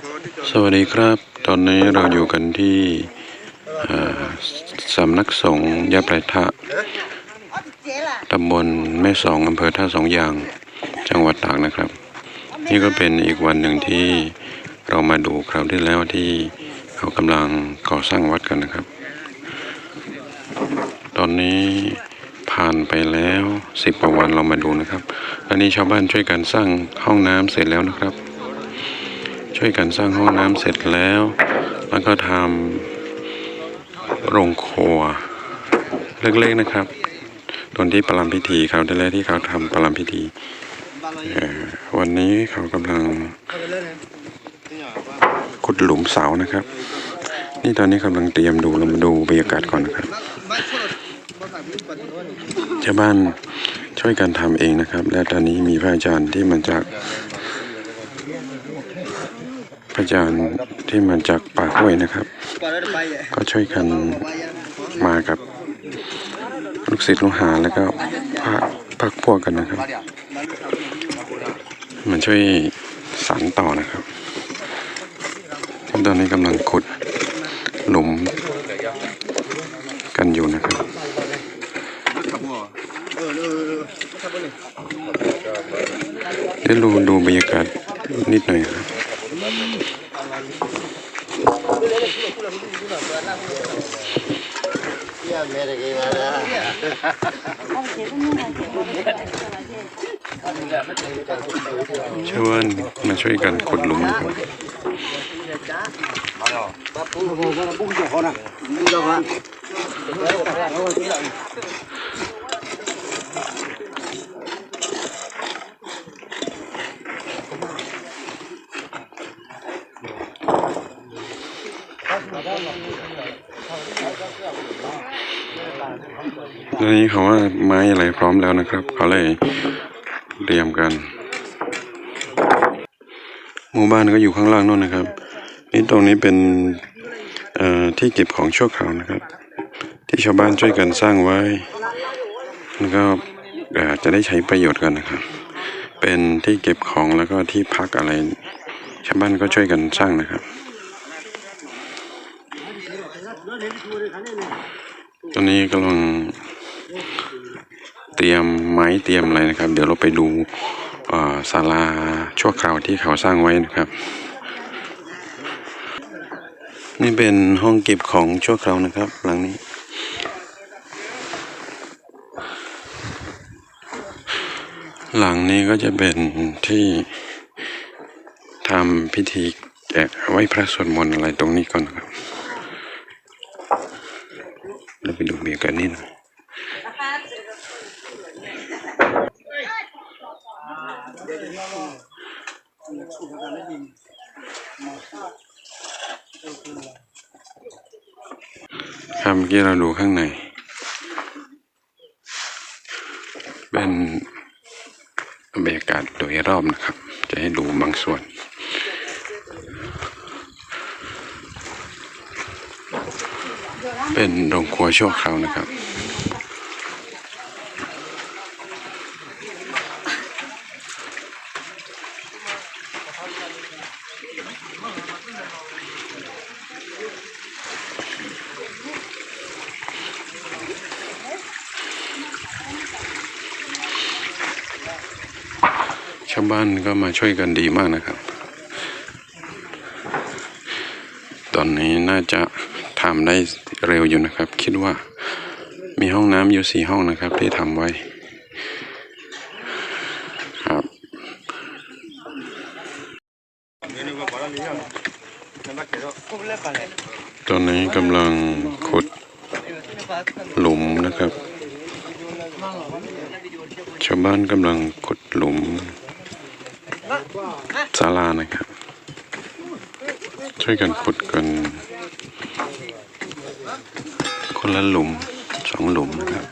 สวัสดีครับ ตอนนี้เราอยู่กันที่สำนักสงฆ์ยะประทะตำบลแม่สองอำเภอท่าสองยาง จังหวัดตากนะครับ นี่ก็เป็นอีกวันหนึ่งที่เรามาดูคราวที่แล้วที่เขากำลังก่อสร้างวัดกันนะครับ ตอนนี้ผ่านไปแล้วสิบกว่าวันเรามาดูนะครับและนี่ชาวบ้านช่วยกันสร้างห้องน้ำเสร็จแล้วนะครับ ช่วยกันสร้างห้องน้ำเสร็จแล้ว แล้วก็ทำโรงครัวเล็กๆนะครับตอนที่ประลัมพิธีคราวที่แล้วที่เขาทำประลัมพิธี วันนี้เขากำลังขุดหลุมเสานะครับ นี่ตอนนี้กำลังเตรียมดูเรามาดูบรรยากาศก่อนนะครับชาวบ้านช่วยกันทำเองนะครับ และตอนนี้มีพระอาจารย์ที่มาจาก ระจารย์ที่มาจากป่าห้วยนะครับ ก็ช่วยกันมากับลูกศิษย์ลูกหาแล้วก็พระพักพวกกันนะครับ มันช่วยสานต่อนะครับตอนนี้กำลังขุดหลุมกันอยู่นะครับได้ดูดูบรรยากาศนิดหน่อยครับ ชาวบ้านมาช่วยกันขุดหลุมนะครับ อนนี้เขาว่าไม้อะไรพร้อมแล้วนะครับ เขาเลยเตรียมกัน หมู่บ้านก็อยู่ข้างล่างนู่นนะครับ นี่ตรงนี้เป็นที่เก็บของชั่วคราวนะครับ ที่ชาวบ้านช่วยกันสร้างไว้แล้วก็จะได้ใช้ประโยชน์กันนะครับ เป็นที่เก็บของแล้วก็ที่พักอะไร ชาวบ้านก็ช่วยกันสร้างนะครับตอนนี้กำลัง เตรียมไม้เตรียมอะไรนะครับ เดี๋ยวเราไปดูศาลาชั่วคราวที่เขาสร้างไว้นะครับ นี่เป็นห้องเก็บของชั่วคราวนะครับ หลังนี้ หลังนี้ก็จะเป็นที่ทำพิธีแกะไว้พระสวดมนต์อะไรตรงนี้ก่อนนะครับ เราไปดูเบียร์กันนิดหน่อย ครับเมื่อกี้เราดูข้างใน เป็นบรรยากาศโดยรอบนะครับ จะให้ดูบางส่วนเป็นโรงครัวชั่วคราวนะครับ ชาวบ้านก็มาช่วยกันดีมากนะครับ ตอนนี้น่าจะทำได้เร็วอยู่นะครับ คิดว่ามีห้องน้ำอยู่สี่ห้องนะครับที่ทำไว้ ครับ ตอนนี้กำลังขุดหลุมนะครับ ชาวบ้านกำลังขุดหลุมศาลานะครับ ช่วยกันขุดกัน คนละหลุมสองหลุมนะครับ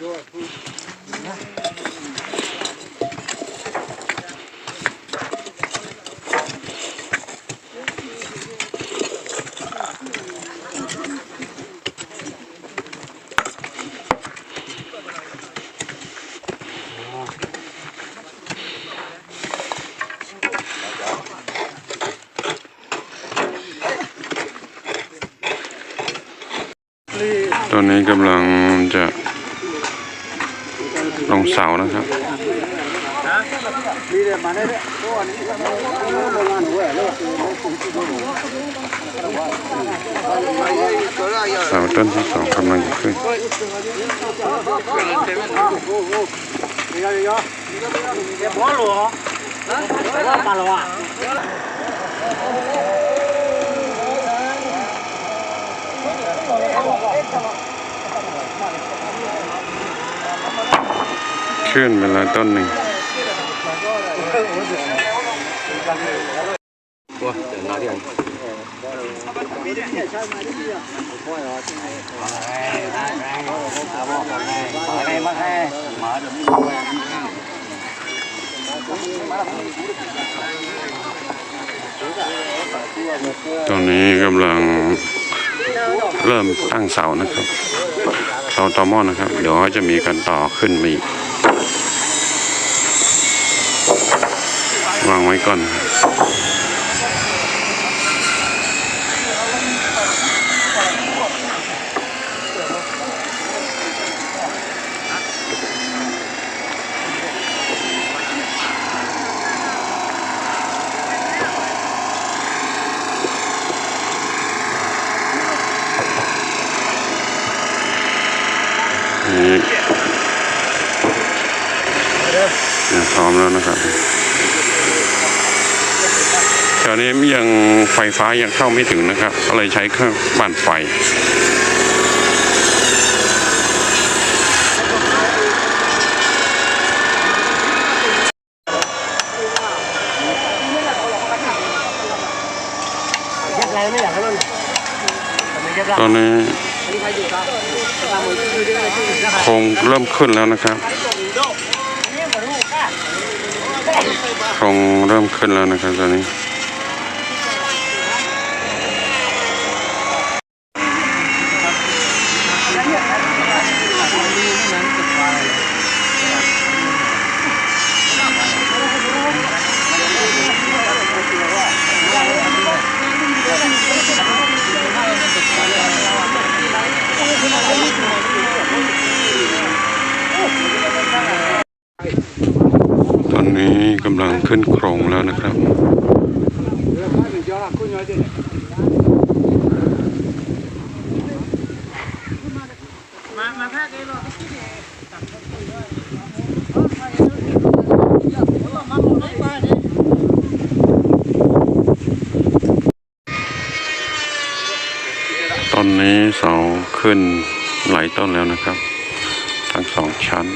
ตอนนี้กำลังจะลงเสานะครับเสาต้นที่สองกำลังจะขึ้นเขึ้นไปแล้วต้นหนึ่งตอนนี้กำลังเริ่มตั้งเสานะครับเสาตอหมอนะครับ เดี๋ยวจะมีการต่อขึ้นมาอีกวางไว้ก่อนครับ อมแล้วนะครับแถวนี้ยังไฟฟ้ายังเข้าไม่ถึงนะครับ ก็เลยใช้เครื่องปั่นไฟตอนนี้คงเริ่มขึ้นแล้วนะครับ คงเริ่มขึ้นแล้วนะครับตอนนี้ ตอนนี้กำลังขึ้นโครงแล้วนะครับ ตอนนี้เสาขึ้นหลายต้นแล้วนะครับ ทั้งสองชั้น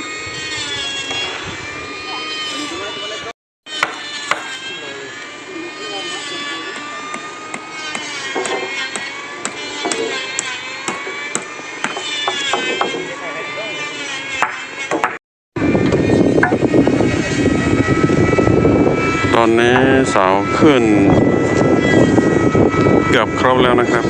อนนี้เสาขึ้น เกือบครบแล้วนะครับ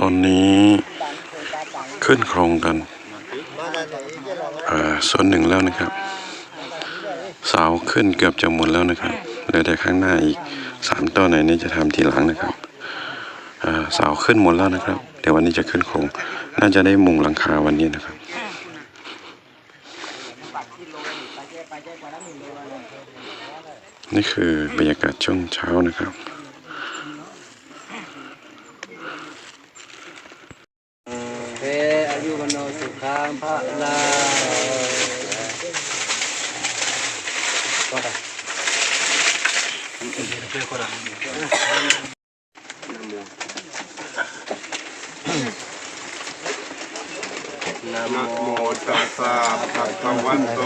ตอนนี้ขึ้นโครงกันส่วนหนึ่งแล้วนะครับ เสาขึ้นเกือบจะหมดแล้วนะครับเหลือแต่ข้างหน้าอีกสามต้นไหนนี้จะทำทีหลังนะครับเสาขึ้นหมดแล้วนะครับ เดี๋ยววันนี้จะขึ้นโครงน่าจะได้มุงหลังคาวันนี้นะครับ นี่คือบรรยากาศช่วงเช้านะครับ Ve ayuda no สุขังพระลาก็ได้ นะโมตัสสะภะคะวะโต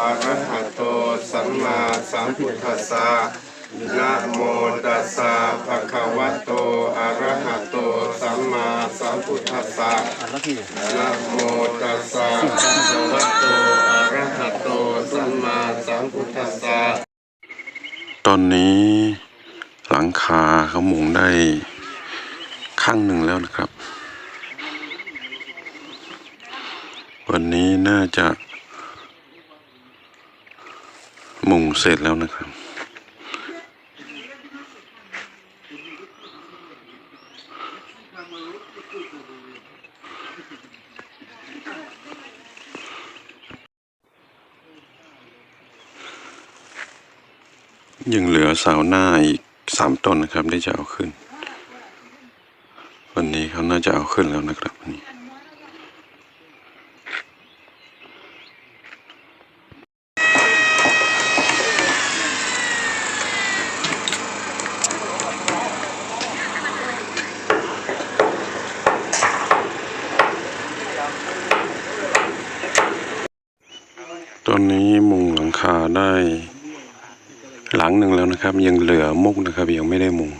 อะระหะโตสัมมาสัมพุทธัสสะนะโมตัสสะภะคะวะโตอะระหะโตสัมมาสัมพุทธัสสะนะโมตัสสะภะคะวะโตอะระหะโตสัมมาสัมพุทธัสสะตอนนี้หลังคาเขามุงได้ข้างหนึ่งแล้วนะครับ วั น่าจะมุงเสร็จแล้วนะครับ ยังเหลือเสาหน้าอีกสามต้นนะครับที่จะเอาขึ้น วันนี้เขาน่าจะเอาขึ้นแล้วนะครับวันนี้ ตอนนี้มุงหลังคาได้หลังหนึ่งแล้วนะครับ ยังเหลือมุกนะครับ ยังไม่ได้มุง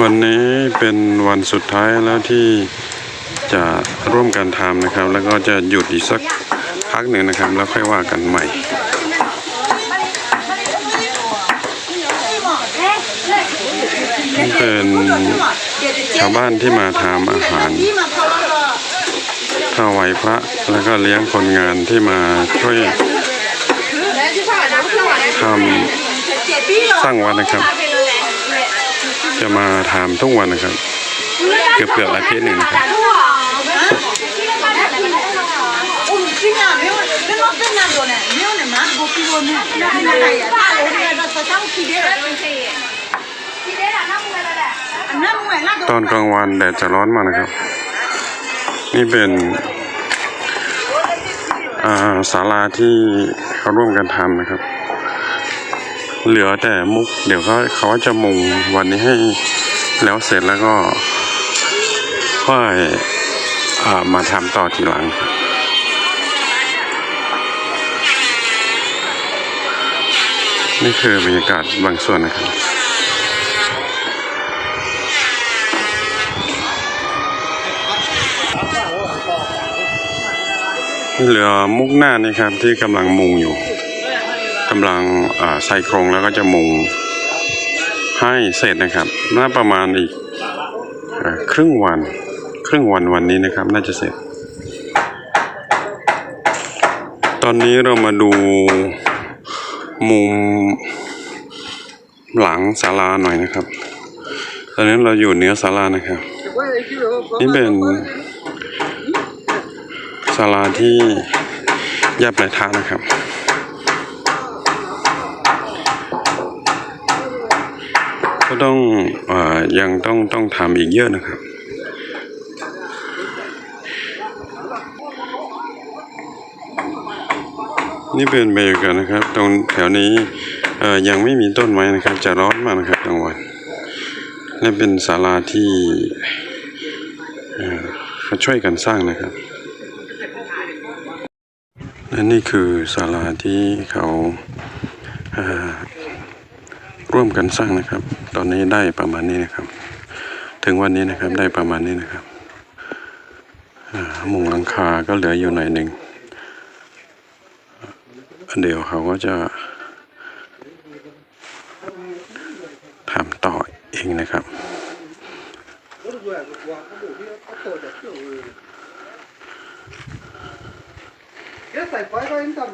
วันนี้เป็นวันสุดท้ายแล้วที่จะร่วมกันทำนะครับ แล้วก็จะหยุดอีกสักพักหนึ่งนะครับ แล้วค่อยว่ากันใหม่ นี่ เป็นชาวบ้านที่มาทำอาหารถวายพระ แล้วก็เลี้ยงคนงานที่มาช่วยทำสร้างวัดนะครับ จะมาทำทุกวันนะครับ เกือบเกือบอาทิตย์หนึ่งนะครับ我们 ตอนกลางวันแดดจะร้อนมากนะครับ นี่เป็นศาลาที่เขาร่วมกันทำนะครับ เหลือแต่มุก เดี๋ยวเขาเขาจะมุงวันนี้ให้แล้วเสร็จแล้วก็ค่อยมาทำต่อทีหลัง นี่คือบรรยากาศบางส่วนนะครับ เหลือมุกหน้านี่ครับที่กำลังมุงอยู่กำลังใส่โครงแล้วก็จะมุงให้เสร็จนะครับน่าประมาณอีกอครึ่งวัน ครึ่งวันวันนี้นะครับ น่าจะเสร็จ ตอนนี้เรามาดูมุมหลังศาลาหน่อยนะครับ ตอนนี้เราอยู่เนื้อศาลานะครับ นี่เป็น ศาลาที่ย่าปลายทางนะครับ ก็ต้องอยังต้องต้องทำอีกเยอะนะครับนี่เป็นบรรยากาศนะครับ ตรงแถวนี้ยังไม่มีต้นไม้นะครับ จะร้อนมากนะครับกลางวันและเป็นศาลาที่เขาช่วยกันสร้างนะครับ และนี่คือศาลาที่เขาเอ่อร่วมกันสร้างนะครับ ตอนนี้ได้ประมาณนี้นะครับ ถึงวันนี้นะครับได้ประมาณนี้นะครับมุงหลังคาก็เหลืออยู่หน่อยหนึ่งเดี๋ยวเขาก็จะ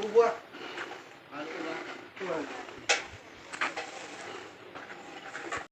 Dua.